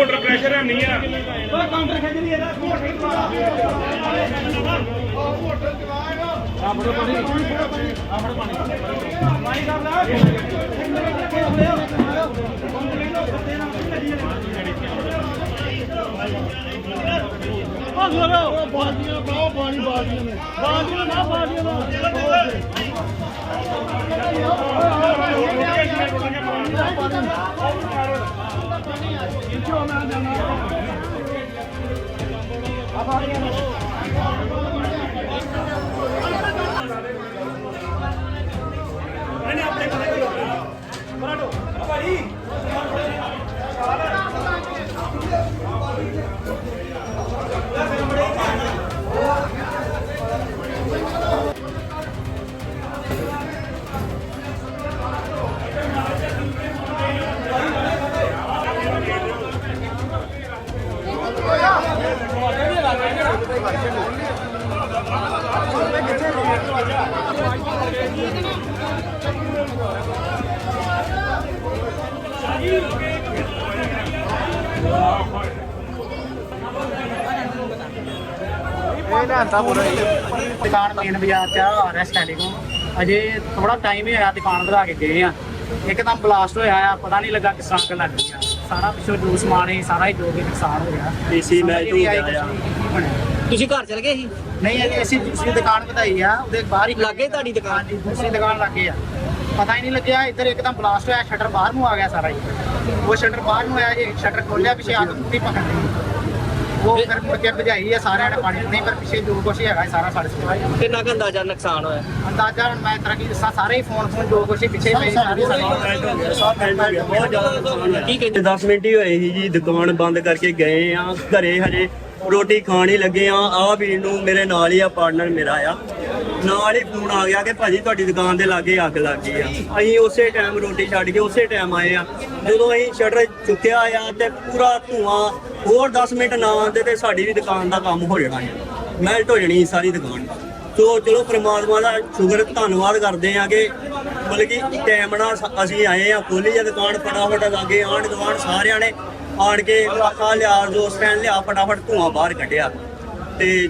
Motor pressure ਹੈ ਨਹੀਂ ਆ ਇਹ ਲਿਆਂਦਾ ਪੂਰਾ ਹੀ ਦੁਕਾਨ ਮੇਨ ਬਾਜ਼ਾਰ ਚ ਆ ਰਿਹਾ ਸਟੈਂਡਿੰਗ ਅਜੇ ਥੋੜਾ ਟਾਈਮ ਹੀ ਹੋਇਆ ਦੁਕਾਨ ਵਧਾ ਕੇ ਗਏ ਆ। ਇੱਕਦਮ ਬਲਾਸਟ ਹੋਇਆ ਆ ਪਤਾ ਨਹੀਂ ਲੱਗਾ ਕਿਸ ਤਰ੍ਹਾਂ ਲੱਗ ਗਿਆ। ਸਾਰਾ ਪਿੱਛੋਂ ਜੋ ਸਮਾਨ ਸੀ ਸਾਰਾ ਹੀ ਜੋ ਵੀ ਨੁਕਸਾਨ ਹੋ ਗਿਆ ਏਸੀ ਮੈਚ ਹੋ ਗਿਆ ਆ ਤੁਸੀਂ ਘਰ ਚਲ ਗਏ ਸੀ? ਨਹੀਂ ਅਜੇ ਅਸੀਂ ਦੂਸਰੀ ਦੁਕਾਨ ਵਧਾਈ ਆ ਉਹਦੇ ਬਾਹਰ ਹੀ ਲੱਗੇ ਤੁਹਾਡੀ ਦੁਕਾਨ? ਹਾਂਜੀ ਦੂਸਰੀ ਦੁਕਾਨ ਲੱਗੇ ਆ। ਪਤਾ ਹੀ ਨਹੀਂ ਲੱਗਿਆ ਇੱਧਰ ਇੱਕਦਮ ਬਲਾਸਟ ਹੋਇਆ ਸ਼ਟਰ ਬਾਹਰ ਨੂੰ ਆ ਗਿਆ ਸਾਰਾ ਹੀ। ਉਹ ਸ਼ਟਰ ਬਾਹਰ ਨੂੰ ਆਇਆ ਜੀ ਸ਼ਟਰ ਖੋਲਿਆ ਪਿੱਛੇ ਅੱਗ ਪੂਰੀ ਪਕੜ ਲਈ। ਉਹ ਫਿਰ ਮੁੜ ਕੇ ਭਜਾਈ ਆ ਸਾਰਿਆਂ ਨੇ ਪਾਣੀ ਨਹੀਂ ਪਰ ਪਿੱਛੇ ਜੋ ਕੁਛ ਹੈਗਾ ਇਹ ਸਾਰਾ ਸਾਡੇ ਕੋਲ। ਕਿੰਨਾ ਕੁ ਅੰਦਾਜ਼ਾ ਨੁਕਸਾਨ ਹੋਇਆ? ਅੰਦਾਜ਼ਾ ਹੁਣ ਮੈਂ ਤਰ੍ਹਾਂ ਕੀ ਦੱਸਾਂ ਸਾਰੇ ਹੀ ਫੋਨ ਫੋਨ ਜੋ ਕੁਛ ਹੀ ਪਿੱਛੇ ਪਏ ਸਾਰੇ ਸਾਡੇ ਬਹੁਤ ਜ਼ਿਆਦਾ ਨੁਕਸਾਨ ਹੋਇਆ। ਕੀ ਕਹਿੰਦੇ? 10 ਮਿੰਟ ਹੀ ਹੋਏ ਸੀ ਜੀ ਦੁਕਾਨ ਬੰਦ ਕਰਕੇ ਗਏ ਆ ਘਰੇ ਹਜੇ ਰੋਟੀ ਖਾਣ ਹੀ ਲੱਗੇ ਆ ਆ ਵੀਰ ਨੂੰ ਮੇਰੇ ਨਾਲ ਹੀ ਆ ਪਾਰਟਨਰ ਮੇਰਾ ਆ। ਨਾਲ ਹੀ ਫੋਨ ਆ ਗਿਆ ਕਿ ਭਾਜੀ ਤੁਹਾਡੀ ਦੁਕਾਨ ਦੇ ਲਾਗੇ ਅੱਗ ਲੱਗ ਗਈ ਆ। ਅਸੀਂ ਉਸੇ ਟਾਈਮ ਰੋਟੀ ਛੱਡ ਕੇ ਉਸੇ ਟਾਈਮ ਆਏ ਆ। ਜਦੋਂ ਅਸੀਂ ਸ਼ਟਰ ਚੁੱਕਿਆ ਆ ਤੇ ਪੂਰਾ ਧੂਆਂ ਹੋਰ 10 ਮਿੰਟ ਨਾ ਆਉਂਦੇ ਤੇ ਸਾਡੀ ਵੀ ਦੁਕਾਨ ਦਾ ਕੰਮ ਹੋ ਜਾਣਾ ਸੀ। ਮੈਲਟ ਹੋ ਜਾਣੀ ਸਾਰੀ ਦੁਕਾਨ ਸੋ ਚਲੋ ਪ੍ਰਮਾਤਮਾ ਦਾ ਸ਼ੁਕਰ, ਧੰਨਵਾਦ ਕਰਦੇ ਆ ਕਿ ਮਤਲਬ ਕਿ ਟਾਈਮ ਨਾਲ ਅਸੀਂ ਆਏ ਆ ਖੋਲੀ ਆ ਦੁਕਾਨ ਫਟਾਫਟ ਲਾਗੇ ਆਂਢ ਗੁਆਂਢ ਸਾਰਿਆਂ ਨੇ ਆਣ ਕੇ ਆਖਾ ਲਿਆ ਦੋਸਤ ਫੈਨ ਲਿਆ, ਫਟਾਫਟ ਧੂਆਂ ਬਾਹਰ ਕੱਢਿਆ। ਤੇ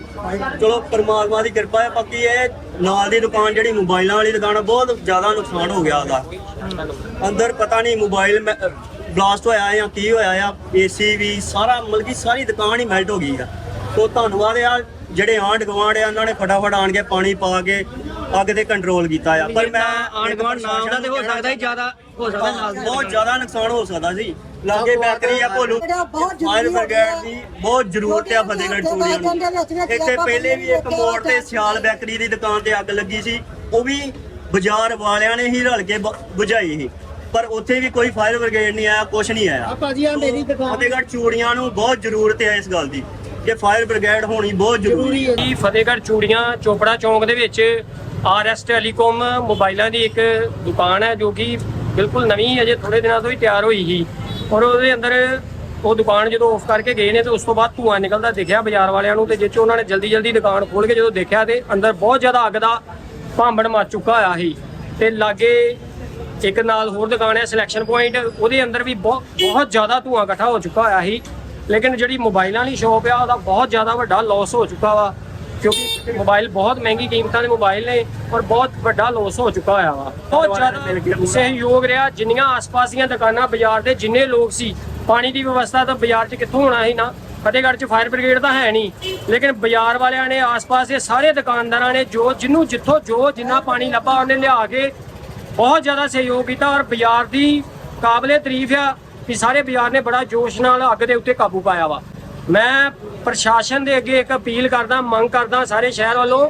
ਚਲੋ ਪਰਮਾਤਮਾ ਦੀ ਕਿਰਪਾ ਹੈ ਬਾਕੀ ਇਹ ਨਾਲ ਦੀ ਦੁਕਾਨ ਜਿਹੜੀ ਮੋਬਾਈਲਾਂ ਵਾਲੀ ਦੁਕਾਨ ਆ, ਬਹੁਤ ਜ਼ਿਆਦਾ ਨੁਕਸਾਨ ਹੋ ਗਿਆ ਉਹਦਾ। ਅੰਦਰ ਪਤਾ ਨਹੀਂ ਮੋਬਾਈਲ ਬਲਾਸਟ ਹੋਇਆ ਜਾਂ ਕੀ ਹੋਇਆ ਆ ਏਸੀ ਵੀ ਸਾਰਾ ਮਤਲਬ ਕਿ ਸਾਰੀ ਦੁਕਾਨ ਹੀ ਮੈਲਟ ਹੋ ਗਈ ਆ। ਸੋ ਧੰਨਵਾਦ ਆ ਜਿਹੜੇ ਆਂਢ ਗੁਆਂਢ ਆ ਉਹਨਾਂ ਨੇ ਫਟਾਫਟ ਆਣ ਕੇ ਪਾਣੀ ਪਾ ਕੇ ਅੱਗ ਤੇ ਕੰਟਰੋਲ ਕੀਤਾ ਆ ਪਰ ਮੈਂ ਆਣ ਗਵਾਂਡ ਨਾ ਆਉਂਦਾ ਤੇ ਹੋ ਸਕਦਾ ਹੀ ਜ਼ਿਆਦਾ ਹੋ ਸਕਦਾ ਨਾਲ ਦੀ ਬਹੁਤ ਜ਼ਿਆਦਾ ਨੁਕਸਾਨ ਹੋ ਸਕਦਾ ਸੀ। ਲਾਗੇ ਬੈਕਰੀ ਆ ਭੋਲੂ ਫਾਇਰ ਬ੍ਰਿਗੇਡ ਦੀ ਬਹੁਤ ਜ਼ਰੂਰਤ ਆ ਫਤਿਹਗੜ੍ਹ ਚੂੜੀਆਂ ਨੂੰ ਇੱਥੇ ਪਹਿਲੇ ਵੀ ਇੱਕ ਮੋੜ ਤੇ ਸਿਆਲ ਬੈਕਰੀ ਦੀ ਦੁਕਾਨ ਤੇ ਅੱਗ ਲੱਗੀ ਸੀ ਉਹ ਵੀ ਬਾਜ਼ਾਰ ਵਾਲਿਆਂ ਨੇ ਹੀ ਰਲ ਕੇ ਬੁਝਾਈ ਸੀ। ਪਰ ਉੱਥੇ ਵੀ ਕੋਈ ਫਾਇਰ ਬ੍ਰਿਗੇਡ ਨਹੀਂ ਆਇਆ ਕੁਝ ਨਹੀਂ ਆਇਆ। ਭਾਜੀ ਆ ਮੇਰੀ ਦੁਕਾਨ। ਫਤਿਹਗੜ੍ਹ ਚੂੜੀਆਂ ਨੂੰ ਬਹੁਤ ਜ਼ਰੂਰਤ ਹੈ ਇਸ ਗੱਲ ਦੀ ਕਿ ਫਾਇਰ ਬ੍ਰਿਗੇਡ ਹੋਣੀ ਬਹੁਤ ਜ਼ਰੂਰੀ ਹੈ। ਜੀ ਫਤਿਹਗੜ੍ਹ ਚੂੜੀਆਂ ਚੋਪੜਾ ਚੌਂਕ ਦੇ ਵਿੱਚ ਆਰਐਸ ਟੈਲੀਕਾਮ ਮੋਬਾਈਲਾਂ ਦੀ ਇੱਕ ਦੁਕਾਨ ਹੈ ਜੋ ਕਿ ਬਿਲਕੁਲ ਨਵੀਂ ਅਜੇ ਥੋੜੇ ਦਿਨਾਂ ਤੋਂ ਹੀ ਤਿਆਰ ਹੋਈ ਸੀ। ਔਰ ਉਹਦੇ ਅੰਦਰ ਉਹ ਦੁਕਾਨ ਜਦੋਂ ਆਫ ਕਰਕੇ ਗਏ ਨੇ ਤੇ ਉਸ ਤੋਂ ਬਾਅਦ ਧੂਆਂ ਨਿਕਲਦਾ ਦਿਖਿਆ ਬਾਜ਼ਾਰ ਵਾਲਿਆਂ ਨੂੰ ਤੇ ਜਿਸ 'ਚ ਉਹਨਾਂ ਨੇ ਜਲਦੀ ਜਲਦੀ ਦੁਕਾਨ ਖੋਲ ਕੇ ਜਦੋਂ ਦੇਖਿਆ ਤੇ ਅੰਦਰ ਬਹੁਤ ਜ਼ਿਆਦਾ ਅੱਗ ਦਾ ਭਾਂਬੜ ਮਚ ਚੁੱਕਾ ਹੋਇਆ ਸੀ। ਤੇ ਲਾਗੇ ਇੱਕ ਨਾਲ ਹੋਰ ਦੁਕਾਨ ਹੈ ਸਿਲੈਕਸ਼ਨ ਪੁਆਇੰਟ, ਉਹਦੇ ਅੰਦਰ ਵੀ ਬਹੁਤ ਬਹੁਤ ਜ਼ਿਆਦਾ ਧੂਆਂ ਇਕੱਠਾ ਹੋ ਚੁੱਕਾ ਹੋਇਆ ਸੀ। ਲੇਕਿਨ ਜਿਹੜੀ ਮੋਬਾਈਲਾਂ ਵਾਲੀ ਸ਼ਾਪ ਆ, ਉਹਦਾ ਬਹੁਤ ਜ਼ਿਆਦਾ ਵੱਡਾ ਲਾਸ ਹੋ ਚੁੱਕਾ ਵਾ। ਕਿਉਂਕਿ ਮੋਬਾਈਲ ਬਹੁਤ ਮਹਿੰਗੀ ਕੀਮਤਾਂ ਦੇ ਮੋਬਾਈਲ ਨੇ ਔਰ ਬਹੁਤ ਵੱਡਾ ਲਾਸ ਹੋ ਚੁੱਕਾ ਹੋਇਆ ਵਾ। ਬਹੁਤ ਜ਼ਿਆਦਾ ਸਹਿਯੋਗ ਰਿਹਾ ਜਿੰਨੀਆਂ ਆਸ-ਪਾਸ ਦੀਆਂ ਦੁਕਾਨਾਂ ਬਾਜ਼ਾਰ ਦੇ ਜਿੰਨੇ ਲੋਕ ਸੀ ਪਾਣੀ ਦੀ ਵਿਵਸਥਾ ਤਾਂ ਬਾਜ਼ਾਰ 'ਚ ਕਿੱਥੋਂ ਹੋਣਾ ਸੀ ਨਾ? ਫਤਿਹਗੜ੍ਹ 'ਚ ਫਾਇਰ ਬ੍ਰਿਗੇਡ ਤਾਂ ਹੈ ਨਹੀਂ ਲੇਕਿਨ ਬਾਜ਼ਾਰ ਵਾਲਿਆਂ ਨੇ ਆਸ-ਪਾਸ ਦੇ ਸਾਰੇ ਦੁਕਾਨਦਾਰਾਂ ਨੇ ਜੋ ਜਿੰਨੂੰ ਜਿੱਥੋਂ ਜੋ ਜਿੰਨਾ ਪਾਣੀ ਲੱਭਾ ਉਹਨੇ ਲਿਆ ਕੇ ਬਹੁਤ ਜ਼ਿਆਦਾ ਸਹਿਯੋਗ ਕੀਤਾ ਔਰ ਬਾਜ਼ਾਰ ਦੀ ਕਾਬਲੇ ਤਾਰੀਫ ਆ ਕਿ ਸਾਰੇ ਬਾਜ਼ਾਰ ਨੇ ਬੜਾ ਜੋਸ਼ ਨਾਲ ਅੱਗ ਦੇ ਉੱਤੇ ਕਾਬੂ ਪਾਇਆ ਵਾ। ਮੈਂ ਪ੍ਰਸ਼ਾਸਨ ਦੇ ਅੱਗੇ ਇੱਕ ਅਪੀਲ ਕਰਦਾ, ਮੰਗ ਕਰਦਾ ਸਾਰੇ ਸ਼ਹਿਰ ਵੱਲੋਂ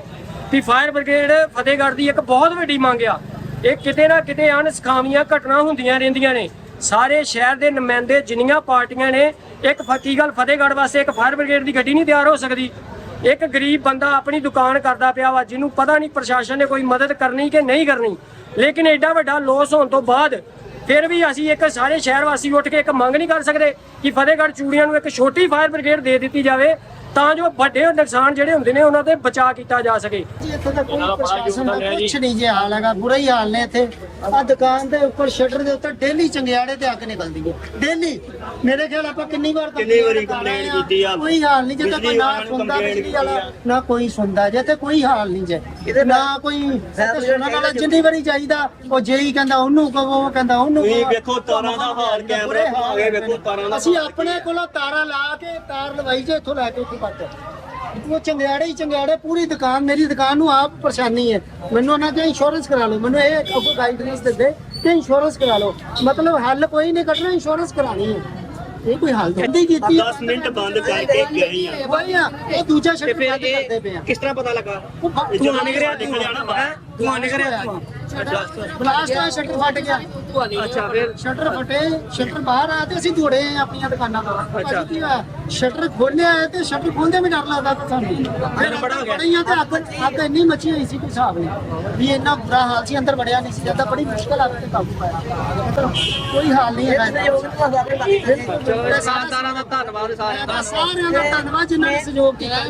ਕਿ ਫਾਇਰ ਬ੍ਰਿਗੇਡ ਫਤਿਹਗੜ੍ਹ ਦੀ ਇੱਕ ਬਹੁਤ ਵੱਡੀ ਮੰਗ ਆ। ਇਹ ਕਿਤੇ ਨਾ ਕਿਤੇ ਅਣਸਖਾਵੀਆਂ ਘਟਨਾ ਹੁੰਦੀਆਂ ਰਹਿੰਦੀਆਂ ਨੇ। ਸਾਰੇ ਸ਼ਹਿਰ ਦੇ ਨੁਮਾਇੰਦੇ ਜਿੰਨੀਆਂ ਪਾਰਟੀਆਂ ਨੇ, ਇੱਕ ਫੱਕੀ ਗੱਲ ਫਤਿਹਗੜ੍ਹ ਵਾਸਤੇ ਇੱਕ ਫਾਇਰ ਬ੍ਰਿਗੇਡ ਦੀ ਗੱਡੀ ਨਹੀਂ ਤਿਆਰ ਹੋ ਸਕਦੀ? ਇੱਕ ਗਰੀਬ ਬੰਦਾ ਆਪਣੀ ਦੁਕਾਨ ਕਰਦਾ ਪਿਆ ਵਾ, ਜਿਹਨੂੰ ਪਤਾ ਨਹੀਂ ਪ੍ਰਸ਼ਾਸਨ ਨੇ ਕੋਈ ਮਦਦ ਕਰਨੀ ਕਿ ਨਹੀਂ ਕਰਨੀ। ਲੇਕਿਨ ਐਡਾ ਵੱਡਾ ਲੋਸ ਹੋਣ ਤੋਂ ਬਾਅਦ ਫਿਰ ਵੀ ਅਸੀਂ ਇੱਕ ਸਾਰੇ ਸ਼ਹਿਰ ਵਾਸੀ ਉੱਠ ਕੇ ਇੱਕ ਮੰਗ ਨਹੀਂ ਕਰ ਸਕਦੇ ਕਿ ਫਤਿਹਗੜ੍ਹ ਚੂੜੀਆਂ ਨੂੰ ਇੱਕ ਛੋਟੀ ਫਾਇਰ ਬ੍ਰਿਗੇਡ ਦੇ ਦਿੱਤੀ ਜਾਵੇ ਤਾਂ ਜੋ ਵੱਡੇ ਨੁਕਸਾਨ ਜਿਹੜੇ ਹੁੰਦੇ ਨੇ ਉਹਨਾਂ ਤੇ ਬਚਾਅ ਕੀਤਾ ਜਾ ਸਕੇ। ਜੀ ਇੱਥੇ ਤਾਂ ਕੋਈ ਪ੍ਰਸ਼ਾਸਨ ਦਾ ਕੁਛ ਨਹੀਂ ਜੇ ਹਾਲ ਹੈਗਾ ਬੁਰਾ ਹੀ ਹਾਲ ਨੇ ਇੱਥੇ। ਆ ਦੁਕਾਨ ਦੇ ਉੱਪਰ ਸ਼ਟਰ ਦੇ ਉੱਤੇ ਡੇਲੀ ਚੰਗਿਆੜੇ ਤੇ ਅੱਗ ਨਿਕਲਦੀ ਹੈ। ਡੇਲੀ। ਮੇਰੇ ਖਿਆਲ ਆਪਾਂ ਕਿੰਨੀ ਵਾਰ ਕਿੰਨੀ ਵਾਰੀ ਕਰ complaint ਰਹੇ ਹਾਂ। ਕੀਤੀ ਆ। ਕੋਈ ਹਾਲ ਨਹੀਂ ਜੇ ਤਾਂ ਕੋਈ ਬਿਜਲੀ ਨਾ ਵਾਲਿਆਂ ਨੂੰ ਸੁਣਦਾ complaint ਬਿਜਲੀ ਵਾਲਾ ਕੀਤੀ ਨਾ ਕੋਈ ਸੁਣਦਾ ਜੇ ਤੇ ਕੋਈ ਹਾਲ ਨਹੀਂ ਜੇ। ਨਾ ਕੋਈ ਇੱਥੇ ਸੁਣਨ ਵਾਲਾ ਜਿੰਨੀ ਵਾਰੀ ਚਾਹੀਦਾ ਉਹ ਜੇਈ ਕਹਿੰਦਾ ਉਹਨੂੰ ਕਹੋ ਉਹ ਕਹਿੰਦਾ ਉਹਨੂੰ ਤੁਸੀਂ। ਵੇਖੋ ਤਾਰਾਂ ਦਾ ਹਾਲ ਕੈਮਰੇ ਬੁਰੇ ਹਾਲ ਆ ਗਏ ਵੇਖੋ ਤਾਰਾਂ ਦਾ ਅਸੀਂ ਆਪਣੇ ਕੋਲੋਂ ਤਾਰਾਂ ਲਾ ਕੇ ਤਾਰ ਲਵਾਈ ਜੇ ਇੱਥੋਂ ਲੈ ਕੇ ਉੱਥੇ ਤੱਕ ਉਹ ਚੰਗਿਆੜੇ ਹੀ ਚੰਗਿਆੜੇ ਪੂਰੀ ਦੁਕਾਨ ਮੇਰੀ ਦੁਕਾਨ ਨੂੰ ਆਪ ਪਰੇਸ਼ਾਨੀ ਹੈ। ਮੈਨੂੰ ਉਹਨਾਂ ਤੇ ਇੰਸ਼ੋਰੈਂਸ ਕਰਾ ਲਓ। ਮੈਨੂੰ ਇਹ ਅੱਗੋਂ ਗਾਈਡਲਾਈਨਸ ਦਿੰਦੇ ਕਿ ਇੰਸ਼ੋਰੈਂਸ ਕਰਾ ਲਓ। ਮਤਲਬ ਹੱਲ ਕੋਈ ਨਹੀਂ ਕੱਢਣਾ ਇੰਸ਼ੋਰੈਂਸ ਕਰਾਣੀ ਹੈ। ਇਹ ਕੋਈ ਹੱਲ ਨਹੀਂ ਕੀਤੀ। 10 ਮਿੰਟ ਬੰਦ ਕਰਕੇ ਗਏ ਆ। ਬਈ ਆ? ਇਹ ਦੂਜਾ ਤੇ ਸ਼ਟਰ ਬੰਦ ਕਰਦੇ ਪਏ ਆ। ਕਿਸ ਤਰ੍ਹਾਂ ਪਤਾ ਲੱਗਾ? ਉਹ ਧੂੰਆਂ ਨਿਕਲਿਆ। ਧੂੰਆਂ ਨਿਕਲਿਆ ਬਲਾਸਟ ਹੋਇਆ ਸ਼ਟਰ ਫਟ ਗਿਆ। ਅੱਛਾ ਫਿਰ? ਸ਼ਟਰ ਫਟੇ ਸ਼ਟਰ ਬਾਹਰ ਆਇਆ ਤੇ ਅਸੀਂ ਦੌੜੇ ਆਪਣੀਆਂ ਦੁਕਾਨਾਂ ਤੋਂ। ਅੱਛਾ। ਕੀ ਹੋਇਆ? ਸ਼ਟਰ ਖੋਲਿਆ ਹੈ ਤੇ ਸ਼ਟਰ ਖੋਲਦੇ ਵੀ ਡਰ ਲੱਗਦਾ ਤੇ ਸਾਨੂੰ। ਫਿਰ ਬੜਾ ਬੜੀਆਂ ਤੇ ਅੱਗ ਅੱਗ ਇੰਨੀ ਮੱਚੀ ਹੋਈ ਸੀ ਕੋਈ ਹਿਸਾਬ ਨਹੀਂ। ਵੀ ਇੰਨਾ ਬੁਰਾ ਹਾਲ ਸੀ ਅੰਦਰ ਵੜਿਆ ਨਹੀਂ ਸੀ ਜਾਂਦਾ। ਬੜੀ ਮੁਸ਼ਕਲ ਆ ਕੇ ਕਾਬੂ ਪਾਇਆ ਕੋਈ ਹਾਲ ਨਹੀਂ ਹੈਗਾ ਦੁਕਾਨਦਾਰਾਂ ਦਾ ਧੰਨਵਾਦ ਸਾਰਿਆਂ ਦਾ। ਸਾਰਿਆਂ ਦਾ ਧੰਨਵਾਦ ਜਿਨ੍ਹਾਂ ਨੇ ਸਹਿਯੋਗ ਕੀਤਾ।